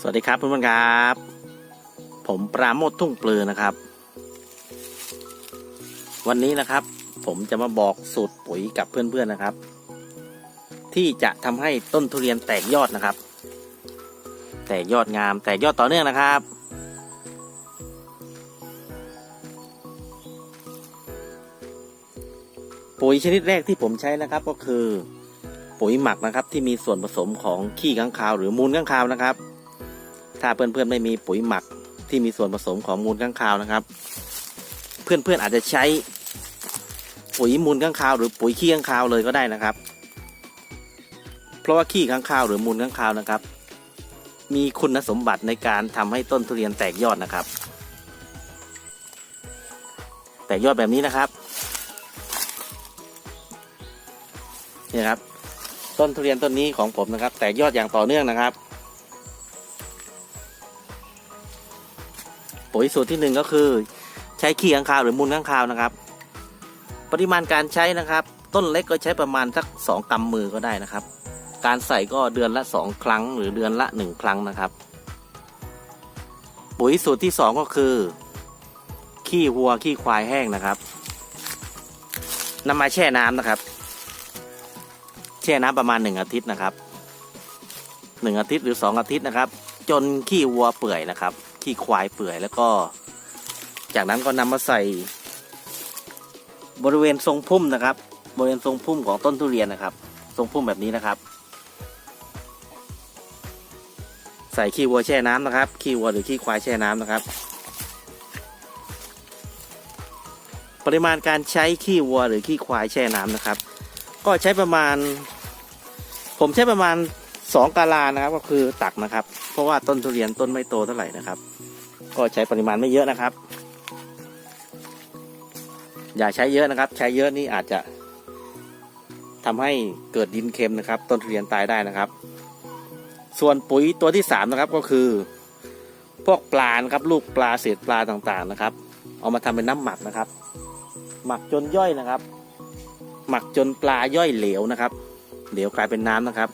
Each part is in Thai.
สวัสดีครับเพื่อนๆครับ ผมปราโมททุ่งเปลือนะครับ วันนี้นะครับ ผมจะมาบอกสูตรปุ๋ยกับเพื่อนๆนะครับ ที่จะทำให้ต้นทุเรียนแตกยอดนะครับ แตกยอดงาม แตกยอดต่อเนื่องนะครับ ปุ๋ยชนิดแรกที่ผมใช้นะครับก็คือ ปุ๋ยหมักนะครับ ที่มีส่วนผสมของขี้ค้างคาว หรือมูลค้างคาวนะครับ ถ้าเพื่อนๆไม่มีปุ๋ยหมักที่มีส่วนผสมของมูลค้างคาวนะครับ เพื่อนๆอาจจะใช้ปุ๋ยมูลค้างคาว หรือปุ๋ยขี้ค้างคาวเลยก็ได้นะครับ เพราะว่าขี้ค้างคาว หรือมูลค้างคาวนะครับ มีคุณสมบัติในการทำให้ต้นทุเรียนแตกยอดนะครับ แตกยอดแบบนี้นะครับนี่ครับ ต้นทุเรียนต้นนี้ของผมนะครับ แตกยอดอย่างต่อเนื่องนะครับ ปุ๋ยสูตรที่หนึ่งก็คือ ใช้ขี้ข้างคาวหรือมูลข้างคาวนะครับ ปริมาณการใช้นะครับ ต้นเล็กก็ใช้ประมาณสักสองกำมือก็ได้นะครับ การใส่ก็เดือนละสองครั้ง หรือเดือนละหนึ่งครั้งนะครับ ปุ๋ยสูตรที่สองก็คือ ขี้วัวขี้ควายแห้งนะครับนำมาแช่น้ำนะครับ ช่น้ำประมาณหนึ่งอาทิตย์นะครับหนึ่งอาทิตย์หรือสองอาทิตย์นะครับ จนขี้วัวเปื่อยนะครับ ขี้ควายเปื่อยแล้วก็ จากนั้นก็นำมาใส่ บริเวณทรงพุ่มนะครับ บริเวณทรงพุ่มของต้นทุเรียนนะครับ ทรงพุ่มแบบนี้นะครับ ใส่ขี้วัวแช่น้ำนะครับ ขี้วัวหรือขี้ควายแช่น้ำนะครับปริมาณการใช้ขี้วัวหรือขี้ควายแช่น้ำนะครับ ก็ใช้ประมาณ ผมใช้ประมาณสองกาลานะครับ ก็คือตักนะครับ เพราะว่าต้นทุเรียนต้นไม่โตเท่าไหร่นะครับ ก็ใช้ปริมาณไม่เยอะนะครับ อย่าใช้เยอะนะครับ ใช้เยอะนี่อาจจะทำให้เกิดดินเค็มนะครับ ต้นทุเรียนตายได้นะครับ ส่วนปุ๋ยตัวที่สามนะครับก็คือ พวกปลานะครับ ลูกปลาเศษปลาต่างๆนะครับ เอามาทำเป็นน้ำหมักนะครับ หมักจนย่อยนะครับ หมักจนปลาย่อยเหลวนะครับ เหลวกลายเป็นน้ำนะครับ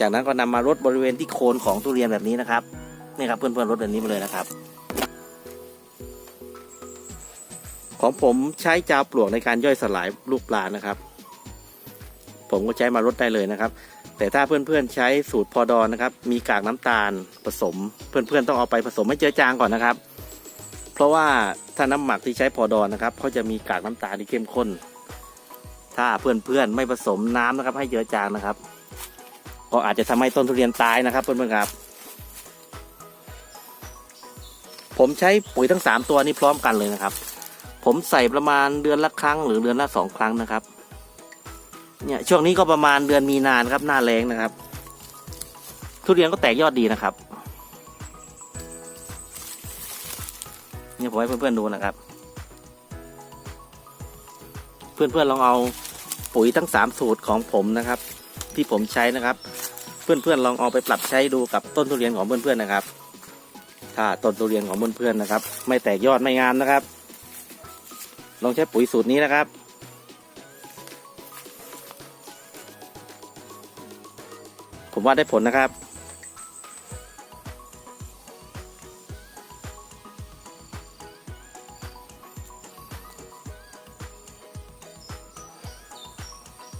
จากนั้นก็นำมารดบริเวณที่โคนของทุเรียนแบบนี้นะครับนี่ครับเพื่อนๆรดแบบนี้มาเลยนะครับ ของผมใช้จาวปลวกในการย่อยสลายลูกปลานะครับ ผมก็ใช้มารดได้เลยนะครับ แต่ถ้าเพื่อนๆใช้สูตรพอดอนนะครับ มีกากน้ำตาลผสม เพื่อนๆต้องเอาไปผสมให้เจือจางก่อนนะครับ เพราะว่าถ้าน้ำหมักที่ใช้พอดอนนะครับเขาจะมีกากน้ำตาลที่เข้มข้น ถ้าเพื่อนๆไม่ผสมน้ำนะครับ ให้เจือจางนะครับ ก็อาจจะทำให้ต้นทุเรียนตายนะครับเพื่อนๆครับ ผมใช้ปุ๋ยทั้งสามตัวนี้พร้อมกันเลยนะครับ ผมใส่ประมาณเดือนละครั้งหรือเดือนละสองครั้งนะครับเนี่ยช่วงนี้ก็ประมาณเดือนมีนานครับหน้าแรงนะครับ ทุเรียนก็แตกยอดดีนะครับเนี่ยผมให้เพื่อนๆดูนะครับ เพื่อนๆลองเอาปุ๋ยทั้งสามสูตรของผมนะครับ ที่ผมใช้นะครับ เพื่อนๆลองเอาไปปรับใช้ดูกับต้นทุเรียนของเพื่อนๆนะครับ ถ้าต้นทุเรียนของเพื่อนๆนะครับ ไม่แตกยอดไม่งามนะครับ ลองใช้ปุ๋ยสูตรนี้นะครับผมว่าได้ผลนะครับ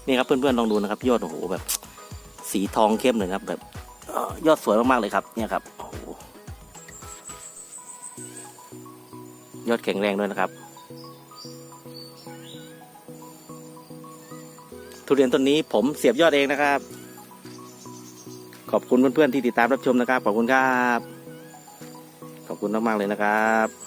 นี่ครับเพื่อนๆลองดูนะครับยอดโอ้โหแบบ สีทองเข้มเลยครับ แบบยอดสวยมากๆเลยครับ เนี่ยครับโอ้โหยอดแข็งแรงด้วยนะครับ ทุเรียนต้นนี้ผมเสียบยอดเองนะครับ ขอบคุณเพื่อนๆที่ติดตามรับชมนะครับ ขอบคุณครับ ขอบคุณมากๆเลยนะครับ